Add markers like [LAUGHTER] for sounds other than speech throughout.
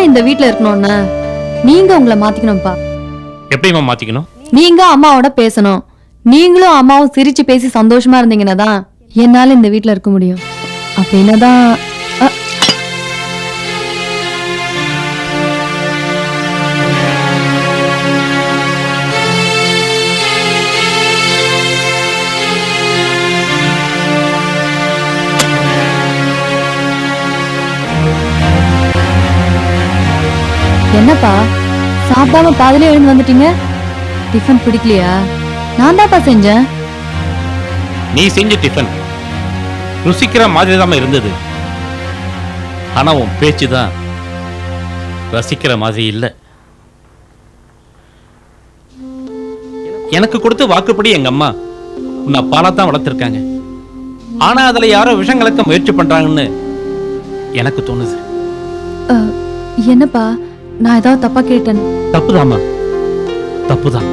நான் இந்த வீட்ல இருக்கணும்னா. நீங்க உங்களை மாத்திக்கணும்ப்பா எப்படிம்மா மாத்திக்கணும்? நீங்க அம்மாவோட பேசணும். நீங்களும் அம்மாவும் சிரிச்சு பேசி சந்தோஷமா இருந்தீங்கன்னா தான் என்னால இந்த வீட்ல இருக்க முடியும். அப்படின்னா தான் சாப்பிடாம பாதிலே எழுந்து வந்துட்டீங்க? டிஃபன் பிடிக்கலையா? நான் தான்ப்பா செஞ்சேன். நீ செஞ்ச டிஃபன் ருசிக்கிற மாதிரி தான் இருந்தது. ஆனா உன் பேச்சு தான் ரசிக்கிற மாதிரி இல்லை. எனக்கு கொடுத்த வாக்குப்படி எங்க அம்மா உன்னை அப்பாலா தான் வளர்த்துருக்காங்க. ஆனா அதுல யாரோ விஷம் கலக்க முயற்சி பண்றாங்கன்னு எனக்கு தோணுது. என்னப்பா? நான் ஏதாவது தப்பா கேட்டேன். தப்புதாம்மா. தப்புதான்.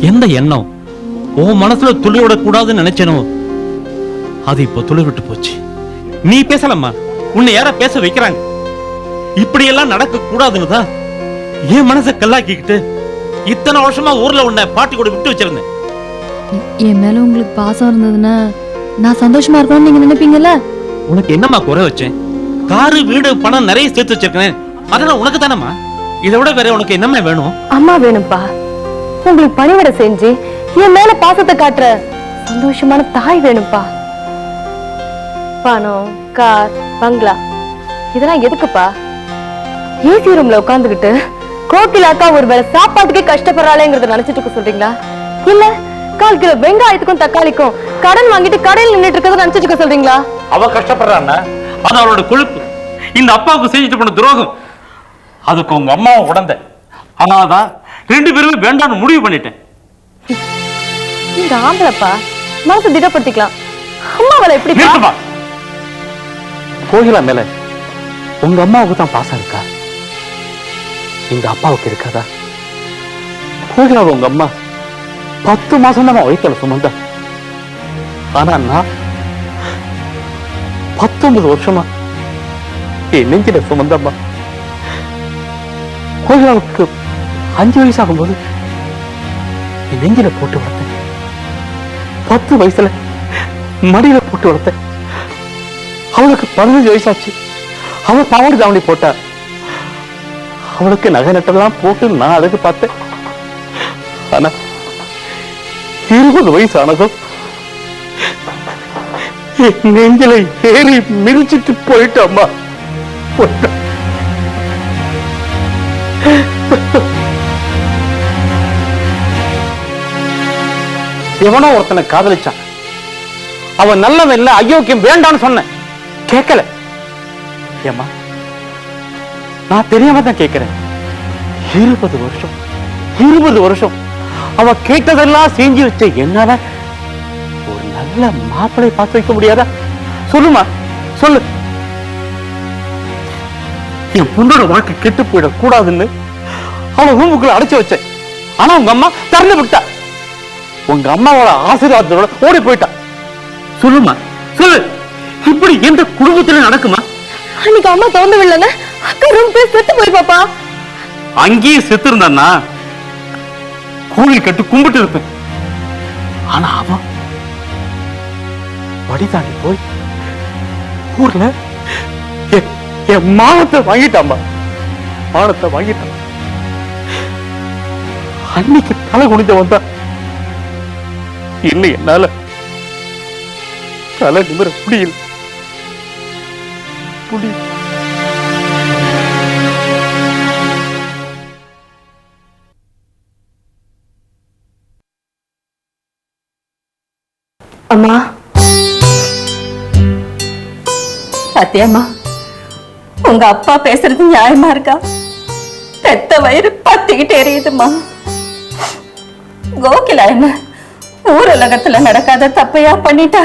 எந்த எண்ணம்? உன் மனசுல துளிவிட கூடாதுன்னு நினைச்சனோ அது இப்போ துளிவிட்டு போச்சு. நீ பேசலம்மா. உன்னை யாரா பேச வைக்கிறாங்க. இப்படி எல்லாம் நடக்க கூடாதுன்னு தான் என் மனசை கல்லாக்கிக்கிட்டு இத்தனை வருஷமா ஊர்ல உன்னை பாட்டி கூட விட்டு வச்சிருந்தேன். என் மேல உங்களுக்கு பாசம் இருந்ததுன்னா நான் சந்தோஷமா இருக்கணும்னு நீங்க நினைப்பீங்கல்ல? உனக்கு என்னம்மா குறை வச்சேன்? காரு வீடு பணம் நிறைய சேர்த்து வச்சிருக்கேன். அதெல்லாம் உனக்கு தானம்மா இதை விட வேற உனக்கு என்னம்மா வேணும்? அம்மா வேணும்ப்பா உங்களுக்கு பணிவிட செஞ்சு என் மேல பாசத்தை காட்டுற சந்தோஷமான தாய் வேணும்ப்பா பணம் கார் பங்களா. இதெல்லாம் எதுக்குப்பா? ஏசி ரூம்ல உட்காந்துக்கிட்டு கோகிலாக்கா ஒரு வேளை சாப்பாட்டுக்கே கஷ்டப்படுறாளேங்கிறத நினைச்சிட்டு இருக்க சொல்றீங்களா? இல்ல கால் கிலோ வெங்காயத்துக்கும் தக்காளிக்கும் கடன் வாங்கிட்டு கடையில் நின்னுட்டு இருக்கறத நினைச்சிட்டு இருக்க சொல்றீங்களா? அவ கஷ்டப்படுறான்னா அது அவளோட கொழுப்பு. இந்த அப்பாவுக்கு செஞ்சுட்டு பண்ண துரோகம் அதுக்கு உங்க அம்மாவும் உடந்த. அதனாலதான் ரெண்டு பேருமே வேண்டாம்னு முடிவு பண்ணிட்டேன். நீங்க ஆம்பளப்பா மனசு திடப்படுத்திக்கலாம். அம்மாவளை எப்படி நிறுத்துமா? கோகிலா மேல உங்க அம்மாவுக்கு தான் பாசம் இருக்கா? இந்த அப்பாவுக்கு இருக்காதா? கோகிலா உங்க அம்மா பத்து மாசம் தான் வயிற்றுல சுமந்தா. ஆனா நான் பத்தொன்பது வருஷமா என் நெஞ்சில சுமந்தம்மா கோகிலாவுக்கு அஞ்சு வயசு ஆகும்போது என் நெஞ்சில போட்டு வளர்த்தேன். பத்து வயசுல மடியில போட்டு வளர்த்தேன். அவளுக்கு பதினஞ்சு வயசாச்சு. அவ பாவாடை தாவணி போட்டா. அவளுக்கு நகை நட்டெல்லாம் போட்டு நான் அழகு பார்த்தேன். ஆனா இருபது வயசு ஆனதும் நெஞ்சலை நெஞ்சில ஏறி மிதிச்சிட்டு போயிட்டாம்மா போட்டேன் எவனோ ஒருத்தனை காதலிச்சான். அவன் நல்லவன் இல்ல அயோக்கியம் வேண்டான்னு சொன்னேன். கேட்கல ஏமா நான் தெரியாம தான் கேட்கிறேன் இருபது வருஷம் இருபது வருஷம். அவ கேட்டதெல்லாம் செஞ்சு வச்ச என்னால ஒரு நல்ல மாப்பிளை பார்த்து வைக்க முடியாதா? சொல்லுமா சொல்லு. என் பொண்ணோட வாழ்க்கை கெட்டு போயிடக் கூடாதுன்னு அவ ரூமுக்குள்ள அடைச்சு வச்சேன். ஆனா உங்க அம்மா திறந்து விட்டா. உங்க அம்மாவோட ஆசீர்வாதத்தோட ஓடி போயிட்டா. சொல்லுமா சொல்லு. இப்படி எந்த குடும்பத்துல நடக்குமா? அன்னைக்கு அம்மா திறந்து விடலன்னு அக்கா ரூம் போய் செத்து போயிருப்பாப்பா அங்கேயே செத்து இருந்தான்னா கோவில் கட்டு கும்பிட்டு இருப்பேன். ஆனா அவன் வடி தாண்டி போய் ஊர்ல என்- மானத்தை வாங்கிட்டாம்மா. மானத்தை வாங்கிட்டான். அன்னைக்கு தலை குனிஞ்ச வந்தா இன்னும் என்னால தலை நிமிர முடியல. முடியல. அம்மா. சத்தியம்மா உங்க அப்பா பேசுறது நியாயமா இருக்கா? பெத்த வயிறு பத்திக்கிட்டு எரியுதுமா கோகிலா என்ன ஊர் உலகத்துல நடக்காத தப்பையா பண்ணிட்டா?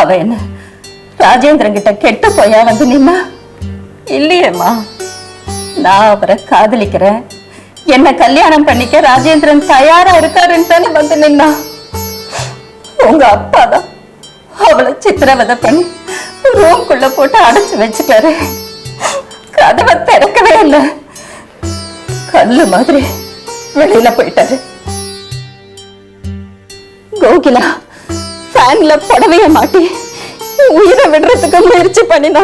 அவ என்ன ராஜேந்திரன் கிட்ட கெட்டு போயா வந்து நின்னா? இல்லையேம்மா. நான் அவரை காதலிக்கிறேன். என்ன கல்யாணம் பண்ணிக்க ராஜேந்திரன் தயாரா இருக்காருன்னு தானே வந்து நின்னா? உங்க அப்பா தான் அவளை சித்திரவதை பண்ணி ரூம்குள்ள போட்டு அடைச்சு வச்சுட்டாரு. கதவை திறக்கவே இல்லை. கல்லு மாதிரி வெளியில போயிட்டாரு. கோகிலா ஃபேன்ல புடவைய மாட்டி உயிரை விடுறதுக்கு முயற்சி பண்ணினா.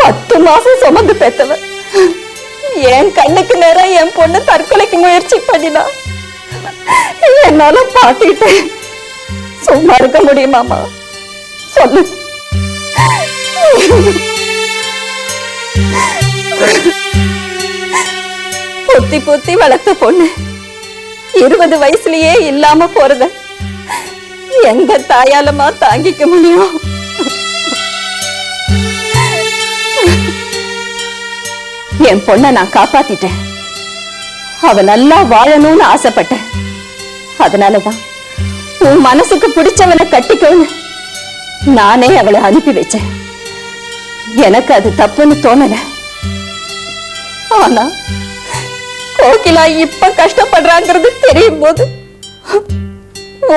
பத்து மாசம் சுமந்து பெத்தவ என் கண்ணுக்கு நேரம் என் பொண்ணு தற்கொலைக்கு முயற்சி பண்ணினா. என்னால பாட்டிட்டு சும்மா இருக்க முடியுமாமா சொல்லு. பொத்தி பொத்தி வளர்த்த பொண்ணு. இருபது வயசுலயே இல்லாம போறத எந்த தாயாலமா தாங்கிக்க முடியும்? என் பொண்ண நான் காப்பாத்திட்டேன். அவ நல்லா வாழணும்னு ஆசைப்பட்டேன். அதனாலதான் உன் மனசுக்கு பிடிச்சவனை கட்டிக்கோன்னு நானே அவளை அனுப்பி வச்சேன். எனக்கு அது தப்புன்னு தோணல. ஆனா கோகிலா இப்ப கஷ்டப்படுறாங்கிறது தெரியும் போது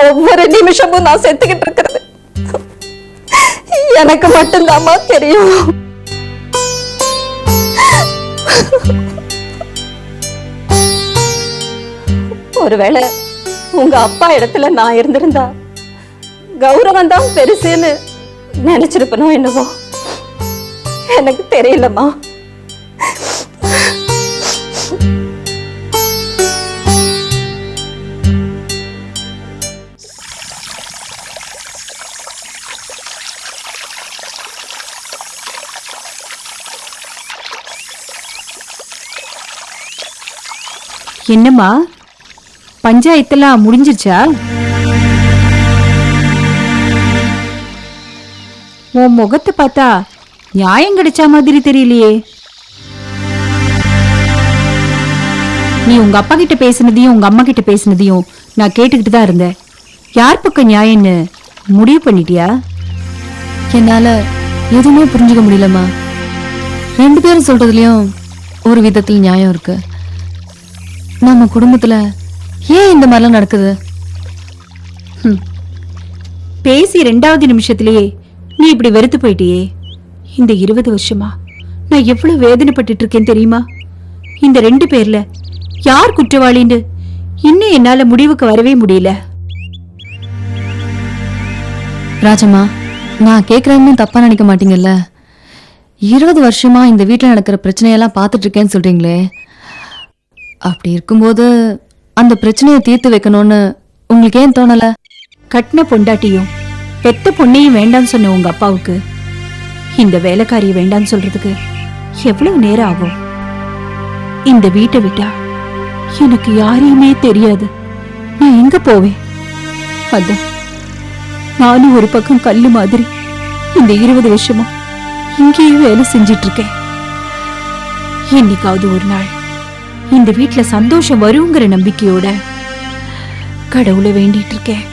ஒவ்வொரு நிமிஷமும் நான் செத்துக்கிட்டு இருக்கிறது. எனக்கு மட்டும்தாமா தெரியும். ஒருவேளை உங்க அப்பா இடத்துல நான் இருந்திருந்தா கௌரவம் தான் பெருசுன்னு நினைச்சிருப்பனோ என்னவோ எனக்கு தெரியலம்மா. என்னம்மா? பஞ்சாயத்தெல்லாம் முடிஞ்சிருச்சா? உன் முகத்தை பார்த்தா நியாயம் கிடைச்ச மாதிரி தெரியலையே. நீ உங்க அப்பா கிட்ட பேசுனதையும் உங்க அம்மா கிட்ட பேசுனதையும் நான் கேட்டுக்கிட்டு தான் இருந்தேன். யார் பக்கம் நியாயம்னு முடிவு பண்ணிட்டியா? என்னால எதுவுமே புரிஞ்சுக்க முடியலம்மா. ரெண்டு பேரும் சொல்றதுலயும் ஒரு விதத்துல நியாயம் இருக்கு. நம்ம குடும்பத்துல ஏன் இந்த மாதிரிலாம் நடக்குது? பேசி ரெண்டாவது நிமிஷத்திலேயே நீ இப்படி வெறுத்து போயிட்டியே? இந்த இருபது வருஷமா நான் எவ்வளவு வேதனைப்பட்டுட்டு இருக்கேன் தெரியுமா? இந்த ரெண்டு பேர்ல யார் குற்றவாளின்னு இன்னும் என்னால முடிவுக்கு வரவே முடியல. ராஜம்மா நான் கேட்கறேன்னு தப்பா நினைக்க மாட்டீங்கல்ல? இருபது வருஷமா இந்த வீட்டில் நடக்கிற பிரச்சனையெல்லாம் பார்த்துட்டு இருக்கேன்னு சொல்றீங்களே. அப்படி இருக்கும்போது அந்த பிரச்சனையை தீர்த்து வைக்கணும்னு உங்களுக்கு ஏன் தோணல? கட்டின பொண்டாட்டியும் பெத்த பொண்ணையும் வேண்டாம்னு சொன்ன உங்க அப்பாவுக்கு இந்த வேலைக்காரியை வேண்டாம்னு சொல்றதுக்கு எவ்வளவு நேரம் ஆகும்? இந்த வீட்டை விட்டா எனக்கு யாரையுமே தெரியாது. நான் எங்க போவேன்? அதான் நானும் ஒரு பக்கம் கல்லு மாதிரி இந்த இருபது வருஷமா இங்கேயே வேலை செஞ்சிட்டு இருக்கேன் என்னைக்காவது ஒரு நாள் இந்த வீட்டுல சந்தோஷம் வருங்கிற நம்பிக்கையோட கடவுளை வேண்டிட்டு இருக்கேன்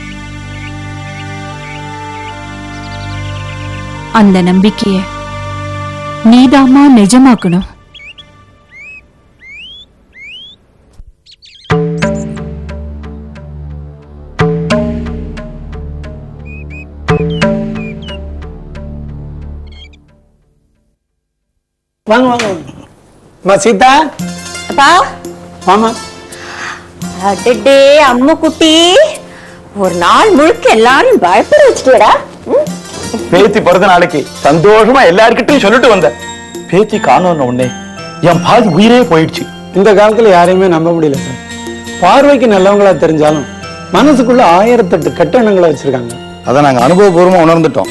அந்த நம்பிக்கைய நீதாம்மா நிஜமாக்கணும். வாங்க வாங்க. அம்மா சீதா? அப்பா? வாமா அடடே அம்மு குட்டி ஒரு நாள் முழுக்க எல்லாரும் பயப்பட வச்சுட்டியடா. பேத்தி பிறந்த நாளைக்கு சந்தோஷமா எல்லார்கிட்டயும் சொல்லிட்டு வந்தேன். பேத்தி காணோன்னு உடனே என் பாதி உயிரே போயிடுச்சு. இந்த காலத்துல யாரையுமே நம்ப முடியல சார். பார்வைக்கு நல்லவங்களா தெரிஞ்சாலும் மனசுக்குள்ள ஆயிரத்தெட்டு கட்டணங்களை வச்சிருக்காங்க. அதை நாங்க அனுபவபூர்வமா உணர்ந்துட்டோம்.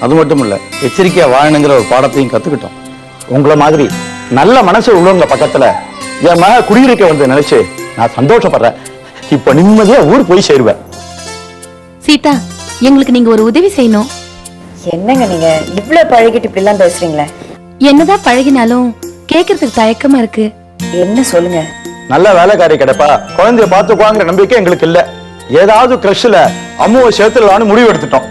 அது மட்டும் இல்ல எச்சரிக்கையா வாழணுங்கிற ஒரு பாடத்தையும் கத்துக்கிட்டோம். உங்களை மாதிரி நல்ல மனசு உள்ளவங்க பக்கத்துல என் மக குடியிருக்க வந்து நினைச்சு நான் சந்தோஷப்படுறேன். இப்ப நிம்மதியா ஊர் போய் சேருவேன். சீதா எங்களுக்கு நீங்க ஒரு உதவி செய்யணும். என்னங்க நீங்க? இவ்வளவு பழகிட்டு இப்படி எல்லாம் பேசுறீங்களே. என்னதான் பழகினாலும் கேட்கறதுக்கு தயக்கமா இருக்கு. என்ன சொல்லுங்க? நல்ல வேலைக்காரி கிடைப்பா. குழந்தைய பார்த்துக்குவாங்கிற நம்பிக்கை எங்களுக்கு இல்ல. ஏதாவது கிரஷ்ல அம்முவை சேர்த்துடலான்னு முடிவு எடுத்துட்டோம்.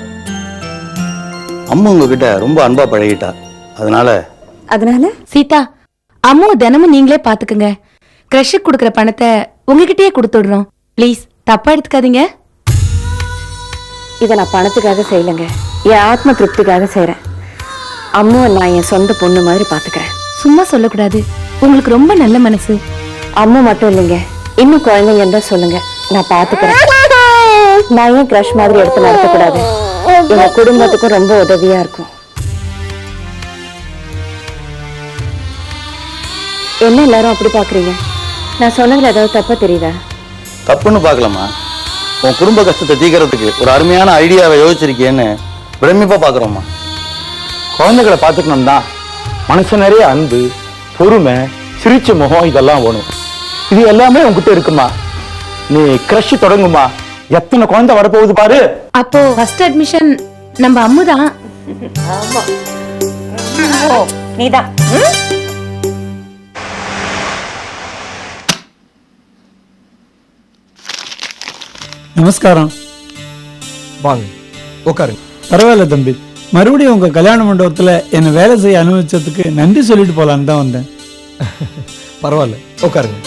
அம்மு உங்ககிட்ட ரொம்ப அன்பா பழகிட்டா. அதனால அதனால? சீதா அம்மு தினமும் நீங்களே பாத்துக்கங்க கிரஷுக்கு கொடுக்குற பணத்தை உங்ககிட்டயே கொடுத்துடுறோம். ப்ளீஸ் தப்பா எடுத்துக்காதீங்க. இதை நான் பணத்துக்காக செய்யலைங்க. என் ஆத்ம திருப்திக்காக செய்றேன். அம்மாவை நான் என் சொந்த பொண்ணு மாதிரி பாத்துக்கிறேன். சும்மா சொல்லக்கூடாது. உங்களுக்கு ரொம்ப நல்ல மனசு. அம்மா மட்டும் இல்லைங்க. இன்னும் குழந்தைங்க இருந்தா சொல்லுங்க. நான் பாத்துக்கிறேன். நான் ஏன் கிரஷ் மாதிரி எடுத்து நடத்தக்கூடாது? எங்க குடும்பத்துக்கும் ரொம்ப உதவியா இருக்கும். என்ன எல்லாரும் அப்படி பாக்குறீங்க? நான் சொன்னதுல ஏதாவது தப்பா தெரியுதா? தப்புன்னு பார்க்கலாமா உன் குடும்ப கஷ்டத்தை தீர்க்கறதுக்கு ஒரு அருமையான ஐடியாவை யோசிச்சிருக்கேன்னு பிரமிப்பா பார்க்குறோம்மா குழந்தைகளை பார்த்துக்கணும் தான். மனசு நிறைய அன்பு பொறுமை சிரிச்ச முகம் இதெல்லாம் வேணும். இது எல்லாமே உன்கிட்ட இருக்குமா? நீ கிரஷ் தொடங்குமா? எத்தனை குழந்தை வரப்போகுது பாரு. அப்போ ஃபர்ஸ்ட் அட்மிஷன் நம்ம அம்மு தான். நீதான். நமஸ்காரம். வாங்க உட்காருங்க. பரவாயில்ல தம்பி. மறுபடியும் உங்க கல்யாண மண்டபத்துல என்னை வேலை செய்ய அனுபவிச்சதுக்கு நன்றி சொல்லிட்டு போலான்னு தான் வந்தேன். [LAUGHS] பரவாயில்ல. உட்காருங்க.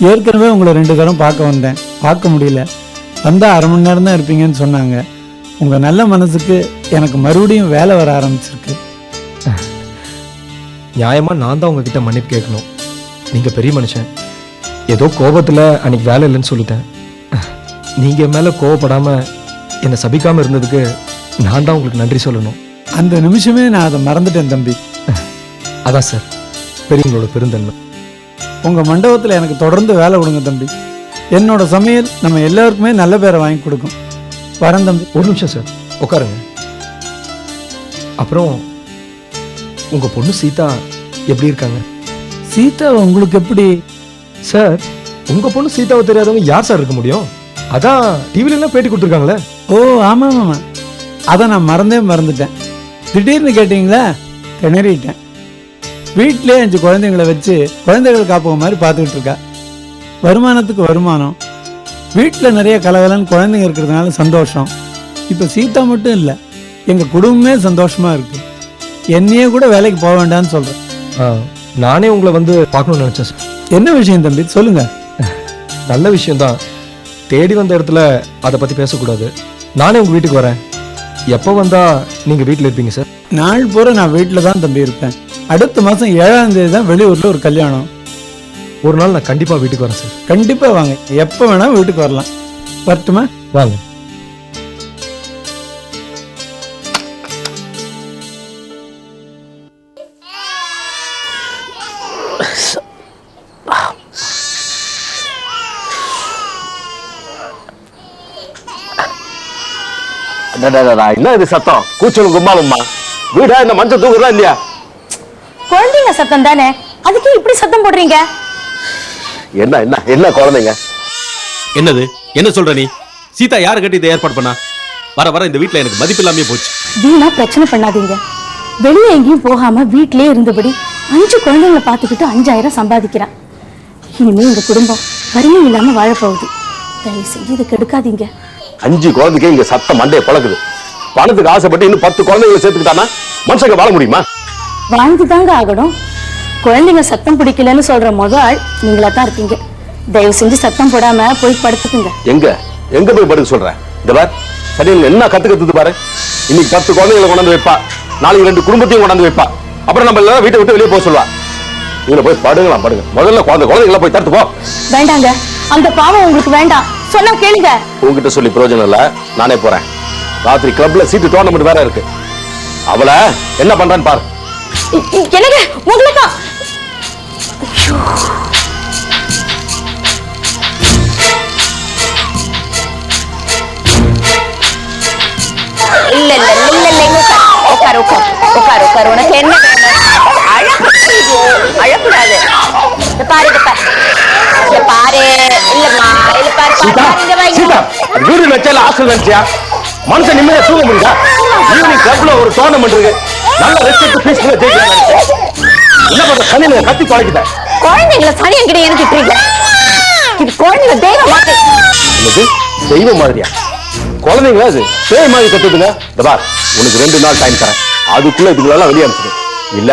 ஏற்கனவே உங்களை ரெண்டு தரம் பார்க்க வந்தேன். பார்க்க முடியல. வந்தா அரை மணி நேரம் தான் இருப்பீங்கன்னு சொன்னாங்க. உங்க நல்ல மனசுக்கு எனக்கு மறுபடியும் வேலை வர ஆரம்பிச்சிருக்கு. [LAUGHS] நியாயமா நான் தான் உங்ககிட்ட மன்னிப்பு கேட்கணும். நீங்க பெரிய மனுஷன். ஏதோ கோபத்துல அன்னைக்கு வேலை இல்லைன்னு சொல்லிட்டேன். நீங்க என் மேல கோவப்படாம என்னை சபிக்காம இருந்ததுக்கு நான் தான் உங்களுக்கு நன்றி சொல்லணும். அந்த நிமிஷமே நான் அதை மறந்துட்டேன் தம்பி. அதான் சார் பெரியவங்களோட பெருந்தன்மை. உங்க மண்டபத்துல எனக்கு தொடர்ந்து வேலை கொடுங்க தம்பி. என்னோட சமையல் நம்ம எல்லாருக்குமே நல்ல பேரை வாங்கி கொடுக்கும். வரேன் தம்பி. ஒரு நிமிஷம் சார் உட்காருங்க. அப்புறம் உங்க பொண்ணு சீதா எப்படி இருக்காங்க? சீதா உங்களுக்கு எப்படி? சார் உங்க பொண்ணு சீதாவை தெரியாதவங்க யார் சார் இருக்க முடியும்? அதான் டிவில எல்லாம் பேட்டி கொடுத்துருக்காங்களே? ஓ ஆமாம் ஆமாம் அதை நான் மறந்தே மறந்துட்டேன். திடீர்னு கேட்டிங்களா? திணறிட்டேன். வீட்டிலே அஞ்சு குழந்தைங்களை வச்சு குழந்தைகள் காப்பக மாதிரி பார்த்துக்கிட்டு இருக்கா. வருமானத்துக்கு வருமானம். வீட்டில் நிறைய கலகலன்னு குழந்தைங்க இருக்கிறதுனால சந்தோஷம். இப்போ சீதா மட்டும் இல்லை எங்கள் குடும்பமே சந்தோஷமாக இருக்கு. என்னையே கூட வேலைக்கு போக வேண்டாம்னு சொல்கிறேன் நானே உங்களை வந்து பார்க்கணும்னு நினைச்சேன் சார். என்ன விஷயம் தம்பி? சொல்லுங்கள் நல்ல விஷயம்தான். தேடி வந்த இடத்துல அதை பத்தி பேசக்கூடாது. நானே உங்க வீட்டுக்கு வரேன். எப்போ வந்தா நீங்க வீட்டில் இருப்பீங்க சார் நாள் பூரா நான் வீட்டில் தான் தம்பி இருப்பேன். அடுத்த மாதம் ஏழாம் தேதி தான் வெளியூரில் ஒரு கல்யாணம். ஒரு நாள் நான் கண்டிப்பா வீட்டுக்கு வரேன் சார் கண்டிப்பா வாங்க. எப்ப வேணா வீட்டுக்கு வரலாம். வரட்டுமா? வாங்க. என்ன இது சத்தம்? கூச்சலும் கும்பாலும்மா. வீடா இந்த மஞ்சள் தூக்குறதா இல்லையா? குழந்தைங்க சத்தம் தானே? அதுக்கு இப்படி சத்தம் போடுறீங்க? என்ன என்ன என்ன குழந்தைங்க? என்னது? என்ன சொல்ற நீ? சீதா யாரை கட்டி இதை ஏற்பாடு பண்ணா? வர வர இந்த வீட்ல எனக்கு மதிப்பு இல்லாமே போச்சு. வீணா பிரச்சனை பண்ணாதீங்க. வெளியே எங்கேயும் போகாம வீட்டிலே இருந்தபடி அஞ்சு குழந்தைங்களை பார்த்துக்கிட்டு அஞ்சாயிரம் சம்பாதிக்கிறான். இனிமே இந்த குடும்பம் வறுமை இல்லாம வாழப்போகுது தயவு செஞ்சு இதை கெடுக்காதீங்க. அஞ்சு குழந்தைக்கு இங்க சத்தம் மண்டைய பழக்குது பணத்துக்கு ஆசைப்பட்டு இன்னும் பத்து குழந்தைங்களை சேர்த்துக்கிட்டானா மனுஷங்க வாழ முடியுமா? வாழ்ந்து தாங்க ஆகணும். குழந்தைங்க சத்தம் பிடிக்கலன்னு சொல்ற முத ஆள் நீங்களா தான் இருக்கீங்க. தயவு செஞ்சு சத்தம் போடாம போய் படுத்துக்குங்க. எங்க? எங்க போய் படுக்க சொல்றேன் இந்த பார். சரியில் என்ன கத்துக்கிறது பாரு? இன்னைக்கு பத்து குழந்தைகளை கொண்டாந்து வைப்பா. நாளைக்கு ரெண்டு குடும்பத்தையும் கொண்டாந்து வைப்பா. அப்புறம் நம்ம எல்லாரும் வீட்டை விட்டு வெளியே போக சொல்லுவா. இதுல போய் படுங்களாம் படுங்க. முதல்ல குழந்தை குழந்தைகளை போய் தடுத்து போ. வேண்டாங்க. அந்த பாவம் உங்களுக்கு வேண்டாம். சொன்னா கேளுங்க. உங்ககிட்ட சொல்லி பிரயோஜனம் இல்ல. நானே போறேன். ராத்திரி கிளப்ல சீட்டு டோர்னமெண்ட் வேற இருக்கு. அவளை என்ன பண்றான்னு பாரு. என்னங்க? உங்களுக்கு? இல்ல இல்ல இல்ல இல்ல உட்காரு. உட்காரு உட்காரு. உட்காரு உனக்கு என்ன வேணும்? அழக்கூடாது பாரு இல்லம்மா இல்ல சீதா சீதா. வீடு வச்சால ஹாஸ்டல் மனுஷன் நிம்மதியா தூங்க முடியுதா? ஈவினிங் கிளப்ல ஒரு டோர்னமெண்ட் இருக்கு. நல்ல ரெஸ்ட் எடுத்து பீஸ்ஃபுல்லா ஜெயிக்கலாம் நினைச்சேன். என்ன பண்ற? சனியில கத்தி தொலைக்குத குழந்தைங்கள சனி என்கிட்ட எனக்கு திட்டுறீங்க இது குழந்தைங்க தெய்வம் மாதிரி. என்னது? தெய்வம் மாதிரியா? குழந்தைங்களா அது பேய் மாதிரி கத்துதுங்க. இந்த பார் உனக்கு ரெண்டு நாள் டைம் தரேன். அதுக்குள்ள இதுங்களெல்லாம் வெளியே அனுப்பிச்சிடு. இல்ல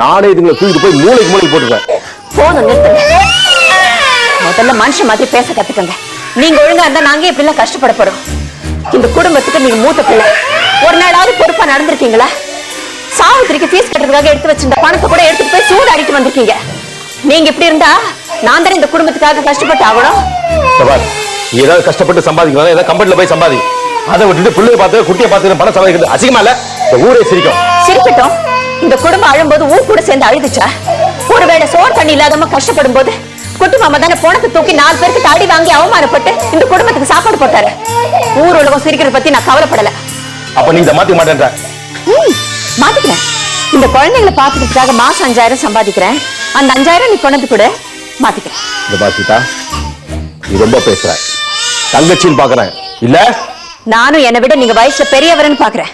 நானே இதுங்களை தூக்கிட்டு போய் மூளைக்கு மூளைக்கு போட்டுருவேன் போதும் நிறுத்துங்க. முதல்ல மனுஷன் மாதிரி பேச கத்துக்கங்க. நீங்க ஒழுங்கா இருந்தா நாங்க எப்படி எல்லாம் கஷ்டப்பட போறோம். இந்த குடும்பத்துக்கு நீங்க மூத்த பிள்ளை. ஒரு நாளாவது பொறுப்பா நடந்திருக்கீங்களா? சாவித்திரிக்கு ஃபீஸ் கட்டுறதுக்காக எடுத்து வச்சிருந்த பணத்தை கூட எடுத்துட்டு போய் சூதாடிட்டு வந்திருக்கீங்க. நீங்க இப்படி இருந்தா நான் தானே இந்த குடும்பத்துக்காக கஷ்டப்பட்டு ஆகணும்? ஏதாவது கஷ்டப்பட்டு சம்பாதிக்கலாம் ஏதாவது கம்பெனில போய் சம்பாதி. அதை விட்டுட்டு பிள்ளைய பார்த்து குட்டியை பார்த்து பணம் சம்பாதிக்கிறது அசிங்கமா இல்ல? ஊரே சிரிக்கும். சிரிக்கட்டும். இந்த குடும்பம் அழும்போது ஊர் கூட சேர்ந்து அழுதுச்சா? ஒருவேளை சோறு தண்ணி இல்லாதவங்க கஷ்டப்படும் போது குட்டி மாமா தானே பணத்தை தூக்கி நாலு பேருக்கு தாடி வாங்கி அவமானப்பட்டு இந்த குடும்பத்துக்கு சாப்பாடு போட்டாரு. ஊர் உலகம் சிரிக்கிறத பத்தி நான் கவலைப்படல. அப்ப நீ இதை மாத்தி மாட்டேன்ற. மாத்திக்கிறேன். இந்த குழந்தைங்களை பாத்துக்கிறதுக்காக மாசம் அஞ்சாயிரம் சம்பாதிக்கிறேன். அந்த அஞ்சாயிரம் நீ கொண்டு கொடு. மாத்திக்கிறேன். இந்த பாசிதா நீ ரொம்ப பேசுற. தங்கச்சின்னு பாக்குறேன். இல்ல? நானும் என்னை விட நீங்க வயசுல பெரியவர்னு பாக்குறேன்.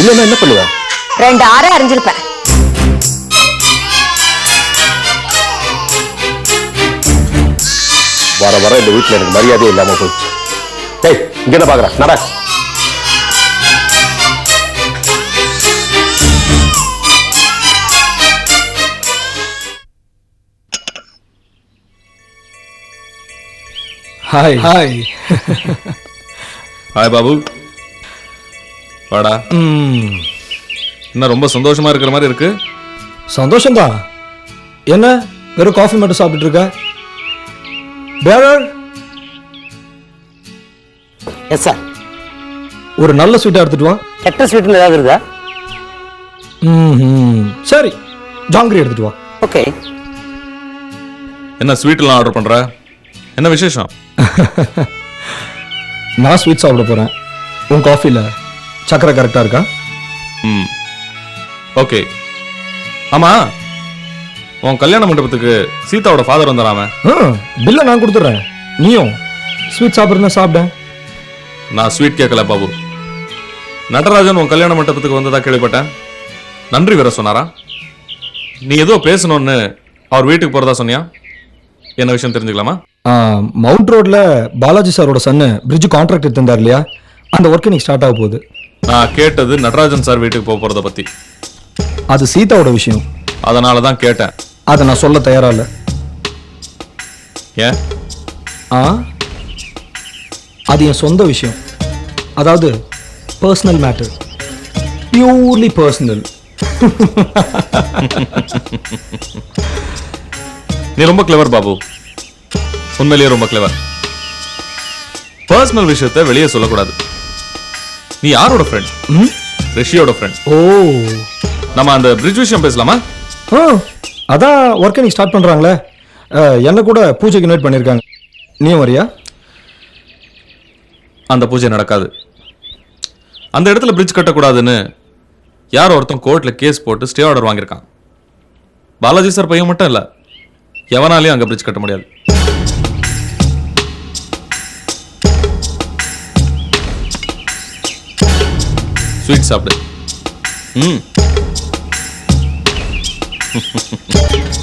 இல்லன்னா என்ன பண்ணுவ? ரெண்டு ஆறு அறிஞ்சிருப்பேன். வர வர இந்த வீட்டுல எனக்கு மரியாதையே இல்லாம போச்சு. டேய் இங்க என்ன பாக்குற நட. ஹாய் ஹாய் ஹாய் பாபு வாடா. என்ன ரொம்ப சந்தோஷமா இருக்கிற மாதிரி இருக்கு. சந்தோஷம்தான். என்ன வெறும் காஃபி மட்டும் சாப்பிட்டுட்டு இருக்க? பேரர் எஸ் சார் ஒரு நல்ல ஸ்வீட்டா எடுத்துட்டு வா. கெட்ட ஸ்வீட்னு ஏதாவது இருக்குதா ம் சரி ஜாங்கிரி எடுத்துட்டு வா. ஓகே என்ன ஸ்வீட்லாம் ஆர்டர் பண்ற? என்ன விசேஷம்? [LAUGHS] நான் ஸ்வீட் சாப்பிட போறேன். உன் காஃபில சக்கரை கரெக்டா இருக்கா? ம். ஓகே ஆமா உன் கல்யாண மண்டபத்துக்கு சீதாவோட ஃபாதர் வந்தாராம. ஆ பில்லை நான் கொடுத்துட்றேன். நீயும் ஸ்வீட் சாப்பிட்றதா சாப்பிட. நான் ஸ்வீட் கேட்கல பாபு. நடராஜன் உன் கல்யாண மண்டபத்துக்கு வந்ததா கேள்விப்பட்டேன். நன்றி வேற சொன்னாரா? நீ ஏதோ பேசணும்னு அவர் வீட்டுக்கு போறதா சொன்னியா? என்ன விஷயம் தெரிஞ்சுக்கலாமா? மவுண்ட் ரோட்ல பாலாஜி சாரோட சன்னு பிரிட்ஜ் கான்ட்ராக்ட் எடுத்திருந்தார் இல்லையா? அந்த ஒர்க் இன்னைக்கு ஸ்டார்ட் ஆக போகுது. நான் கேட்டது நடராஜன் சார் வீட்டுக்கு போக போறத பத்தி. அது சீதாவோட விஷயம். அதனால தான் கேட்டேன். அதை நான் சொல்ல தயாரா இல்லை. ஏன் ஆ? அது என் சொந்த விஷயம். அதாவது பர்சனல் மேட்டர் பியூர்லி பர்சனல் நீ ரொம்ப கிளவர் பாபு. உண்மையிலேயே ரொம்ப கிளவர் பர்சனல் விஷயத்தை வெளியே சொல்லக்கூடாது. நீ யாரோட ஃப்ரெண்ட் ரிஷியோட ஃப்ரெண்ட் ஓ. நம்ம அந்த பிரிட்ஜ் விஷயம் பேசலாமா? ஆ. அதான் ஒர்க்கை நீ ஸ்டார்ட் பண்ணுறாங்களே என்ன கூட பூஜைக்கு இன்வைட் பண்ணியிருக்காங்க நீ வரியா? அந்த பூஜை நடக்காது. அந்த இடத்துல பிரிட்ஜ் கட்டக்கூடாதுன்னு யார் ஒருத்தன் கோர்ட்டில் கேஸ் போட்டு ஸ்டே ஆர்டர் வாங்கியிருக்கான். பாலாஜி சார் பையன் மட்டும் இல்லை எவனாலையும் அங்கே பிரிட்ஜ் கட்ட முடியாது. ஸ்வீட் சாப்பிடு. ம். ハハハハ。